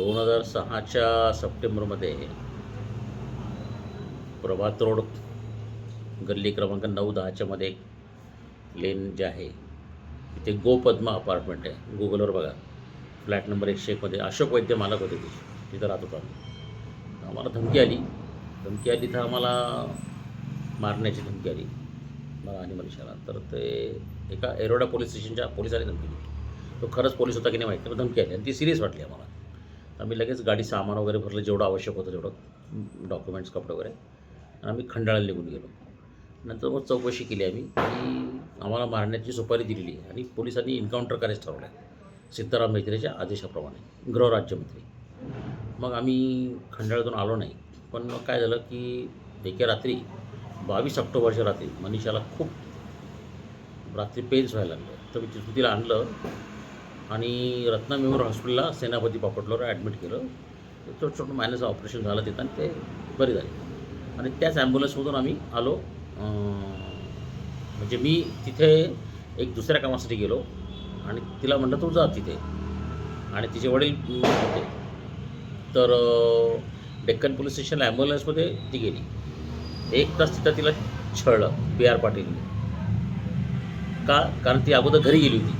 दोन हजार सहाच्या सप्टेंबरमध्ये प्रभात रोड गल्ली क्रमांक नऊ दहाच्यामध्ये एक लेन जे आहे तिथे गोपद्मा अपार्टमेंट आहे. गुगलवर बघा. फ्लॅट नंबर एकशे एकमध्ये अशोक वैद्य मालक होते तिथे. तिथं राहत होतो आम्ही. आम्हाला धमकी आली. धमकी आली तर आम्हाला मारण्याची धमकी आली. मला आणि मनीषाला. तर ते एका एरोडा पोलीस स्टेशनच्या पोलिसाने धमकी दिली. तो खरंच पोलीस होता की नाही माहिती पण धमकी आली. आणि ती सिरियस वाटली आम्हाला. आम्ही लगेच गाडी सामान वगैरे भरलं जेवढं आवश्यक होतं तेवढं डॉक्युमेंट्स कपडे वगैरे आम्ही खंडाळा निघून गेलो. नंतर मग चौकशी केली आम्ही. आणि आम्हाला मारण्याची सुपारी दिलेली आहे. आणि पोलिसांनी एन्काउंटर करायचं ठरवलं आहे. सिद्धाराम मैत्रेच्या आदेशाप्रमाणे. गृहराज्यमंत्री. मग आम्ही खंडाळ्यातून आलो नाही. पण मग काय झालं की एके रात्री बावीस ऑक्टोबरच्या रात्री मनीषाला खूप रात्री पेन्स व्हायला लागलं. तर मी तिथून तिला आणलं. आणि रत्ना मेमोरियल हॉस्पिटलला सेनापती पापटलोर ॲडमिट केलं. तर छोटं छोटं मायनस ऑपरेशन झालं तिथं आणि ते बरे झाले. आणि त्याच ॲम्ब्युलन्समधून आम्ही आलो. म्हणजे मी तिथे एक दुसऱ्या कामासाठी गेलो. आणि तिला म्हटलं तू जा तिथे. आणि तिचे वडील होते. तर डेक्कन पोलीस स्टेशन ॲम्ब्युलन्समध्ये ती गेली. एक तास तिथं तिला छळलं बी आर पाटीलने. का? कारण ती अगोदर घरी गेली होती.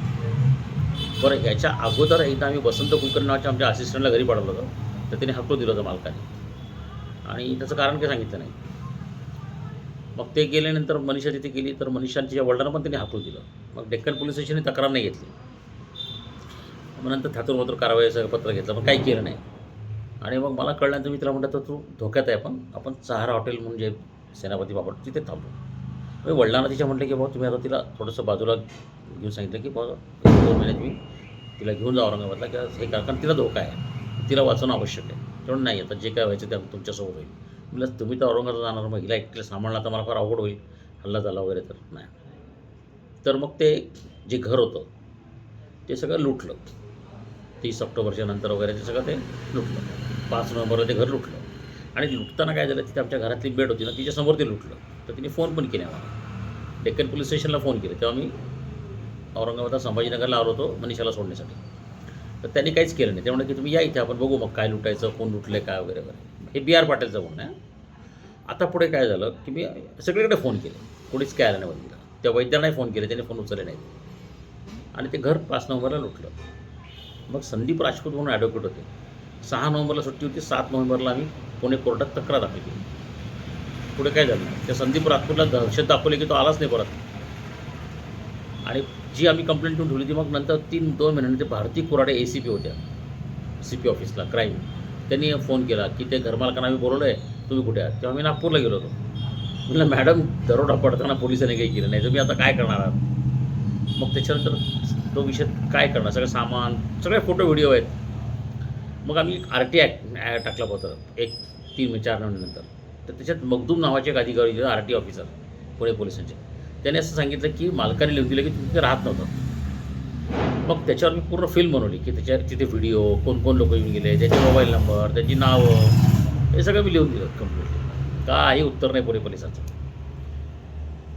बरं याच्या अगोदर एकदा आम्ही वसंत कुलकर्णी नावाच्या आमच्या असिस्टंटला घरी पाठवलं होतं तर त्याने हक्क दिलं होतं मालकाने. आणि त्याचं कारण काही सांगितलं नाही. मग ते गेल्यानंतर मनीषा तिथे गेली तर मनीषांच्या वडिलांना पण त्यांनी हाकलून दिलं. मग डेक्कन पोलीस स्टेशनने तक्रार नाही घेतली. मग नंतर थातूर मातूर कारवाईचं पत्र घेतलं पण काही केलं नाही. आणि मग मला कळल्यानंतर मी तिला म्हटलं तर तू धोक्यात आहे पण आपण सहारा हॉटेल म्हणून जे सेनापती बापट तिथे थांबू. मी वडिलांना तिच्या म्हटलं की बाबा तुम्ही आता तिला थोडंसं बाजूला घेऊन सांगितलं की बाबा दोन महिन्यात तुम्ही तिला घेऊन जा औरंगाबादला किंवा हे करा कारण तिला धोका आहे. तिला वाचवणं आवश्यक आहे. तेवढं नाही आता जे काय व्हायचं ते तुमच्यासोबत होईल. म्हटलं तुम्ही तर औरंगाबाद जाणार मग हिला एकटीला सांभाळणं तर मला फार अवघड होईल. हल्ला झाला वगैरे तर नाही. तर मग ते जे घर होतं ते सगळं लुटलं. तीस ऑक्टोबरच्या नंतर वगैरे ते सगळं ते लुटलं. पाच नोव्हेंबरला ते घर लुटलं. आणि लुटताना काय झालं तिथे आमच्या घरातली बेड होती ना तिच्यासमोर ते लुटलं. तर तिने फोन पण केला आम्हाला. डेक्कन पोलीस स्टेशनला फोन केला. तेव्हा मी औरंगाबाद संभाजीनगरला आलो होतो मनीषाला सोडण्यासाठी. तर त्यांनी काहीच केलं नाही. ते म्हणलं की तुम्ही या इथे आपण बघू मग काय लुटायचं कोण लुटलं काय वगैरे वगैरे. हे बी आर पाटीलचं म्हणणं आहे. आता पुढे काय झालं की मी सगळीकडे फोन केले. कोणीच काय आलं नाही बघितलं त्या वैद्यांनाही फोन केले त्यांनी फोन उचलले नाहीत. आणि ते घर पाच नोव्हेंबरला लुटलं. मग संदीप राजपूत म्हणून ॲडव्होकेट होते. सहा नोव्हेंबरला सुट्टी होती. सात नोव्हेंबरला आम्ही पुणे कोर्टात तक्रार दाखल केली. पुढे काय झालं? त्या संदीप राजपूतला दहशत दाखवली की तो आलाच नाही परत. आणि जी आम्ही कंप्लेंट ठेवून ठेवली ती मग नंतर तीन दोन महिन्यांनी ते Bharati Kurade A C P होत्या. सी पी ऑफिसला क्राईम त्यांनी फोन केला की ते घरमालकांना आम्ही बोलवलं आहे तुम्ही कुठे आहात? तेव्हा मी नागपूरला गेलो होतो. म्हटलं मॅडम दरोडा पडताना पोलिसांनी काही केलं नाही तर मी आता काय करणार आहात? मग त्याच्यानंतर तो विषय काय करणार? सगळं सामान सगळे फोटो व्हिडिओ आहेत. मग आम्ही आर टी ॲक्ट टाकलं होतं. एक तीन चार महिन्यानंतर. तर त्याच्यात मगदूम नावाचे एक अधिकारी आर टी ऑफिसर पुणे पोलिसांचे. त्याने असं सांगितलं की मालकाने लिहून दिलं की तुम्ही तिथे राहत नव्हतं. मग त्याच्यावर मी पूर्ण फिल्म बनवली की त्याच्या तिथे व्हिडिओ कोण कोण लोक येऊन गेले त्याचे मोबाईल नंबर त्याची नावं हे सगळं मी लिहून दिलं कंप्लीटली काही उत्तर नाही पुणे पोलिसांचं.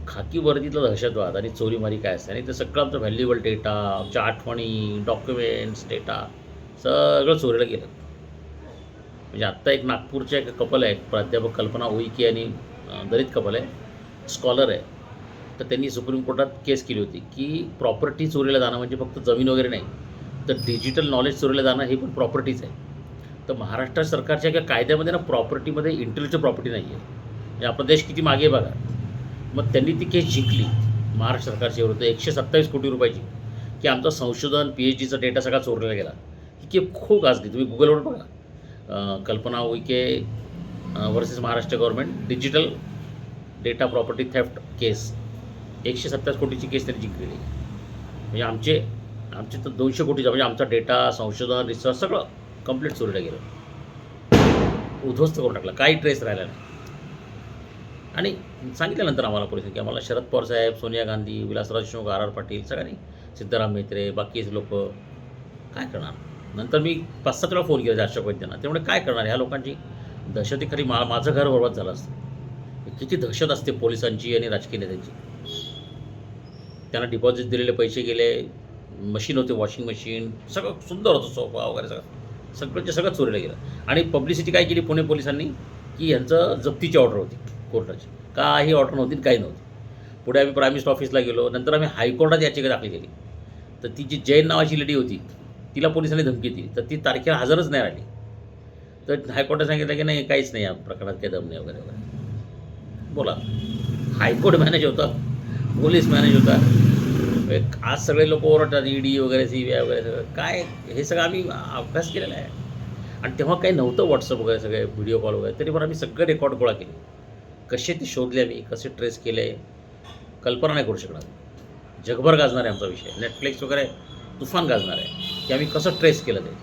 खाकी वर्दीतला दहशतवाद आणि चोरीमारी काय असते? आणि ते सगळं आमचं व्हॅल्युएबल डेटा आमच्या आठवणी डॉक्युमेंट्स डेटा सगळं चोरीला गेलं. म्हणजे आत्ता एक नागपूरच्या एक कपल आहे प्राध्यापक कल्पना उईके आणि दलित कपल आहे स्कॉलर आहे. तर त्यांनी सुप्रीम कोर्टात केस केली होती की प्रॉपर्टी चोरीला जाणं म्हणजे फक्त जमीन वगैरे नाही तर डिजिटल नॉलेज चोरीला जाणं हे पण प्रॉपर्टीच आहे. तर महाराष्ट्र सरकारच्या एका कायद्यामध्ये ना प्रॉपर्टीमध्ये इंटेलेक्च्युअल प्रॉपर्टी नाही आहे. म्हणजे आपला देश किती मागे बघा. मग त्यांनी ती केस जिंकली महाराष्ट्र सरकारच्या विरुद्ध एकशे सत्तावीस कोटी रुपयाची की आमचं संशोधन पी एच डीचा डेटा सगळा चोरलेला गेला. ही केस खूप गाजली तुम्ही गुगलवर बघा. Kalpana Uike versus Maharashtra government digital data property theft case. एकशे सत्तावीस कोटीची केस त्यांनी जिंकलेली म्हणजे आमचे आमचे तर दोनशे कोटीचा म्हणजे आमचा डेटा संशोधन रिसर्च सगळं कंप्लीट चोरीला गेलं. उद्ध्वस्त करून टाकलं. काही ट्रेस राहिला नाही. आणि सांगितल्यानंतर आम्हाला पोलिसांनी की आम्हाला शरद पवार साहेब सोनिया गांधी विलासराव देशमुख आर आर पाटील सगळ्यांनी सिद्धाराम मेत्रे बाकीचे लोक काय करणार? नंतर मी पाच सात वेळा फोन केला अशोक वैद्यांना त्यामुळे काय करणार? ह्या लोकांची दहशती खरी मा माझं घर बरबाद झालं असतं. किती दहशत असते पोलिसांची आणि राजकीय नेत्यांची. त्यांना डिपॉझिट दिलेले पैसे गेले मशीन होते वॉशिंग मशीन सगळं सुंदर होतं सोफा वगैरे सगळं. सगळंच्या सगळं चोरीला गेलं. आणि पब्लिसिटी काय केली पुणे पोलिसांनी? की यांचं जप्तीची ऑर्डर होती कोर्टाची. काही ऑर्डर नव्हती काही नव्हती. पुढे आम्ही प्रायमिस्ट ऑफिसला गेलो. नंतर आम्ही हायकोर्टात याचिका दाखल केली. तर ती जी जैन नावाची लेडी होती तिला पोलिसांनी धमकी दिली. तर ती तारखेला हजरच नाही राहिली. तर हायकोर्टात सांगितलं की नाही काहीच नाही या प्रकरणात काही दम नाही वगैरे वगैरे. बोला. हायकोर्ट मॅनेज होता. पोलीस मॅनेज होता. एक आज सगळे लोक ओरडतात ईडी वगैरे सी बी आय वगैरे सगळं. काय हे सगळं आम्ही अभ्यास केलेला आहे. आणि तेव्हा काही नव्हतं व्हॉट्सअप वगैरे सगळे व्हिडिओ कॉल वगैरे. तरी पण आम्ही सगळे रेकॉर्ड गोळा केले. कसे ते शोधले आम्ही कसे ट्रेस केले कल्पना नाही करू शकणार. जगभर गाजणार आहे आमचा विषय. नेटफ्लिक्स वगैरे तुफान गाजणार आहे. की आम्ही कसं ट्रेस केलं ते.